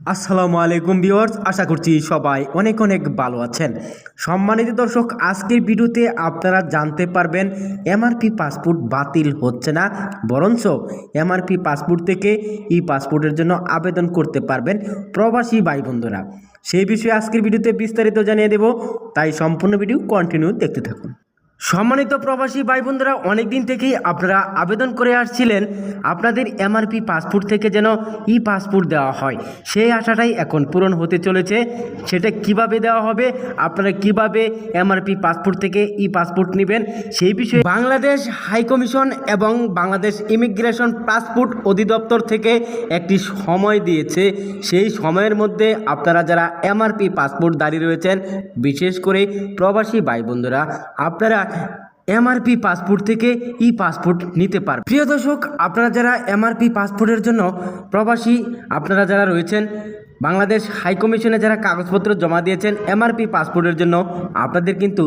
আসসালামু আলাইকুম ভিউয়ার্স, আশা করছি সবাই অনেক অনেক ভালো আছেন। সম্মানিত দর্শক, আজকের ভিডিওতে আপনারা জানতে পারবেন, এমআরপি পাসপোর্ট বাতিল হচ্ছে না, বরঞ্চ এমআরপি পাসপোর্ট থেকে ই পাসপোর্টের জন্য আবেদন করতে পারবেন প্রবাসী ভাই বন্ধুরা সেই বিষয়ে আজকের ভিডিওতে বিস্তারিত জানিয়ে দেব, তাই সম্পূর্ণ ভিডিও কন্টিনিউ দেখতে থাকুন। সম্মানিত প্রবাসী ভাই বন্ধুরা অনেক দিন থেকেই আপনারা আবেদন করে আসছিলেন আপনাদের এমআরপি পাসপোর্ট থেকে যেন ই পাসপোর্ট দেওয়া হয়। সেই আশাটাই এখন পূরণ হতে চলেছে। সেটা কীভাবে দেওয়া হবে? আপনারা কীভাবে এমআরপি পাসপোর্ট থেকে ই পাসপোর্ট নেবেন? সেই বিষয়ে বাংলাদেশ হাই কমিশন এবং বাংলাদেশ ইমিগ্রেশন পাসপোর্ট অধিদপ্তর থেকে একটি সময় দিয়েছে। সেই সময়ের মধ্যে আপনারা যারা এমআরপি পাসপোর্ট দাঁড়িয়ে রয়েছেন, বিশেষ করে প্রবাসী ভাই বন্ধুরা আপনারা এমআরপি পাসপোর্ট থেকে ই পাসপোর্ট নিতে পারবে। প্রিয় দর্শক, আপনারা যারা এমআরপি পাসপোর্টের জন্য প্রবাসী, আপনারা যারা রয়েছেন বাংলাদেশ হাই কমিশনে যারা কাগজপত্র জমা দিয়েছেন, এমআরপি পাসপোর্টের জন্য আপনাদের কিন্তু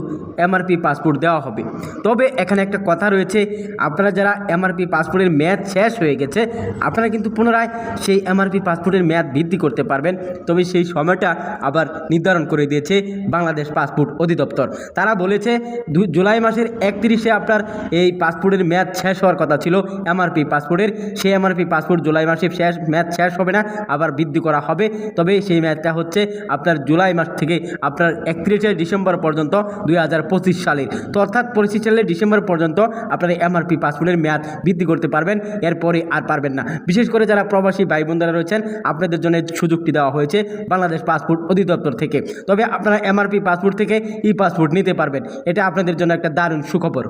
এমআরপি পাসপোর্ট দেওয়া হবে। তবে এখানে একটা কথা রয়েছে, আপনারা যারা এমআরপি পাসপোর্টের মেয়াদ শেষ হয়ে গেছে, আপনারা কিন্তু পুনরায় সেই এমআরপি পাসপোর্টের মেয়াদ বৃদ্ধি করতে পারবেন। তবে সেই সময়টা আবার নির্ধারণ করে দিয়েছে বাংলাদেশ পাসপোর্ট অধিদপ্তর। তারা বলেছে জুলাই মাসের একত্রিশে আপনার এই পাসপোর্টের মেয়াদ শেষ হওয়ার কথা ছিল, এমআরপি পাসপোর্টের। সেই এমআরপি পাসপোর্ট জুলাই মাসে শেষ, মেয়াদ শেষ হবে না, আবার বৃদ্ধি করা হবে। তবে সেই মেয়াদটা হচ্ছে আপনার জুলাই মাস থেকে আপনার একত্রিশে ডিসেম্বর পর্যন্ত দুই হাজার পঁচিশ সালের। তো অর্থাৎ পঁচিশ সালের ডিসেম্বর পর্যন্ত আপনার এমআরপি পাসপোর্টের মেয়াদ বৃদ্ধি করতে পারবেন, এরপরে আর পারবেন না। বিশেষ করে যারা প্রবাসী ভাই বোনরা রয়েছেন, আপনাদের জন্য সুযোগটি দেওয়া হয়েছে বাংলাদেশ পাসপোর্ট অধিদপ্তর থেকে। তবে আপনারা এমআরপি পাসপোর্ট থেকে ই পাসপোর্ট নিতে পারবেন। এটা আপনাদের জন্য একটা দারুণ সুখবর।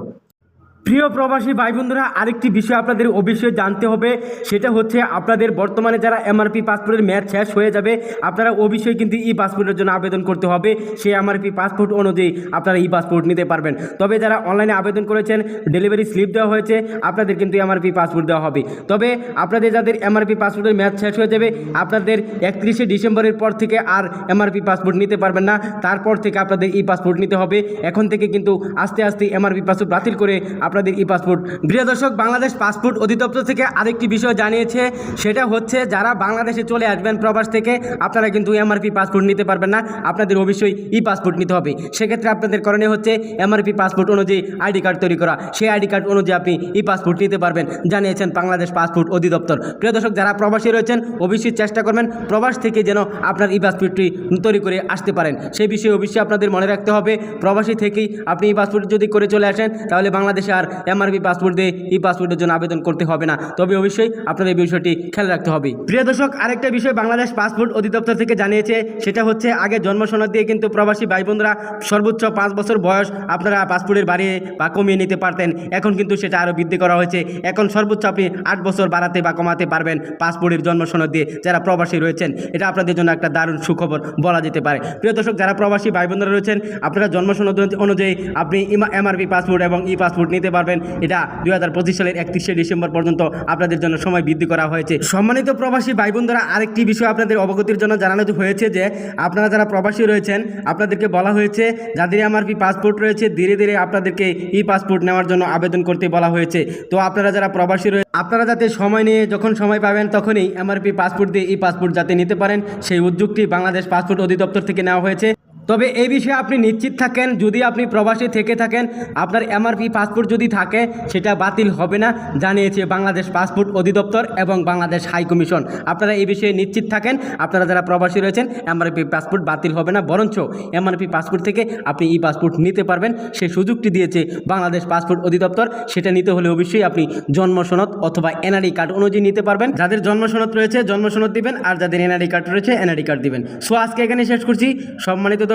প্রিয় প্রবাসী ভাই বন্ধুরা আরেকটি বিষয় আপনাদের অবশ্যই জানতে হবে, সেটা হচ্ছে আপনাদের বর্তমানে যারা এমআরপি পাসপোর্টের ম্যাচ শেষ হয়ে যাবে, আপনারা অবশ্যই কিন্তু ই পাসপোর্টের জন্য আবেদন করতে হবে। সেই এমআরপি পাসপোর্ট অনুযায়ী আপনারা ই পাসপোর্ট নিতে পারবেন। তবে যারা অনলাইনে আবেদন করেছেন ডেলিভারি স্লিপ দেওয়া হয়েছে, আপনাদের কিন্তু এমআরপি পাসপোর্ট দেওয়া হবে। তবে আপনাদের যাদের এমআরপি পাসপোর্টের ম্যাচ শেষ হয়ে যাবে, আপনাদের একত্রিশে ডিসেম্বরের পর থেকে আর এমআরপি পাসপোর্ট নিতে পারবেন না। তারপর থেকে আপনাদের ই পাসপোর্ট নিতে হবে। এখন থেকে কিন্তু আস্তে আস্তে এমআরপি পাসপোর্ট বাতিল করে আপনাদের ই পাসপোর্ট প্রিয় দর্শক, বাংলাদেশ পাসপোর্ট অধিদপ্তর থেকে আরেকটি বিষয় জানিয়েছে, সেটা হচ্ছে যারা বাংলাদেশে চলে আসবেন প্রবাস থেকে, আপনারা কিন্তু এমআরপি পাসপোর্ট নিতে পারবেন না, আপনাদের অবশ্যই ই পাসপোর্ট নিতে হবে। সেক্ষেত্রে আপনাদের করণীয় হচ্ছে এমআরপি পাসপোর্ট অনুযায়ী আইডি কার্ড তৈরি করা। সেই আইডি কার্ড অনুযায়ী আপনি ই পাসপোর্ট নিতে পারবেন, জানিয়েছেন বাংলাদেশ পাসপোর্ট অধিদপ্তর। প্রিয় দর্শক, যারা প্রবাসী রয়েছেন, অবশ্যই চেষ্টা করবেন প্রবাস থেকে যেন আপনার ই পাসপোর্টটি তৈরি করে আসতে পারেন। সেই বিষয়ে অবশ্যই আপনাদের মনে রাখতে হবে, প্রবাসী থেকেই আপনি ই পাসপোর্ট যদি করে চলে আসেন, তাহলে বাংলাদেশে এমআরপি পাসপোর্ট দিয়ে ই পাসপোর্টের জন্য আবেদন করতে হবে না। তবে অবশ্যই আপনার এই বিষয়টি খেয়াল রাখতে হবে। প্রিয় দর্শক, আরেকটা বিষয় বাংলাদেশ পাসপোর্ট অধিদপ্তর থেকে জানিয়েছে, সেটা হচ্ছে আগে জন্ম সনদ দিয়ে কিন্তু প্রবাসী ভাই বোনরা সর্বোচ্চ পাঁচ বছর বয়স আপনারা পাসপোর্টের বাড়িয়ে বা কমিয়ে নিতে পারতেন। এখন কিন্তু সেটা আরও বৃদ্ধি করা হয়েছে। এখন সর্বোচ্চ আপনি আট বছর বাড়াতে বা কমাতে পারবেন পাসপোর্টের জন্ম সনদ দিয়ে যারা প্রবাসী রয়েছেন। এটা আপনাদের জন্য একটা দারুণ সুখবর বলা যেতে পারে। প্রিয় দর্শক, যারা প্রবাসী ভাই বোনরা রয়েছেন, আপনারা জন্ম সনদ অনুযায়ী আপনি এমআরপি পাসপোর্ট এবং ই পাসপোর্ট নিতে পারবেন। এটা দুই হাজার পঁচিশ সালের একত্রিশে ডিসেম্বর পর্যন্ত আপনাদের জন্য সময় বৃদ্ধি করা হয়েছে। সম্মানিত প্রবাসী ভাই বোনরা আরেকটি বিষয় আপনাদের অবগতির জন্য জানানো হয়েছে যে, আপনারা যারা প্রবাসী রয়েছেন, আপনাদেরকে বলা হয়েছে, যাদের এমআরপি পাসপোর্ট রয়েছে, ধীরে ধীরে আপনাদেরকে ই পাসপোর্ট নেওয়ার জন্য আবেদন করতে বলা হয়েছে। তো আপনারা যারা প্রবাসী রয়েছে আপনারা যাতে সময় নিয়ে যখন সময় পাবেন, তখনই এমআরপি পাসপোর্ট দিয়ে ই পাসপোর্ট যাতে নিতে পারেন, সেই উদ্যোগটি বাংলাদেশ পাসপোর্ট অধিদপ্তর থেকে নেওয়া হয়েছে। তবে এই বিষয়ে আপনি নিশ্চিত থাকেন, যদি আপনি প্রবাসী থেকে থাকেন, আপনার এমআরপি পাসপোর্ট যদি থাকে, সেটা বাতিল হবে না, জানিয়েছে বাংলাদেশ পাসপোর্ট অধিদপ্তর এবং বাংলাদেশ হাই কমিশন আপনারা এই বিষয়ে নিশ্চিত থাকেন, আপনারা যারা প্রবাসী রয়েছেন এমআরপি পাসপোর্ট বাতিল হবে না, বরঞ্চ এমআরপি পাসপোর্ট থেকে আপনি ই পাসপোর্ট নিতে পারবেন। সেই সুযোগটি দিয়েছে বাংলাদেশ পাসপোর্ট অধিদপ্তর, সেটা নিতে হলে অবশ্যই আপনি জন্ম সনদ অথবা এনআরই কার্ড অনুযায়ী নিতে পারবেন। যাদের জন্ম সনদ রয়েছে, জন্ম সনদ দিবেন, আর যাদের এনআরই কার্ড রয়েছে এনআরই কার্ড দিবেন। সো আজকে এখানে শেষ করছি। সম্মানিত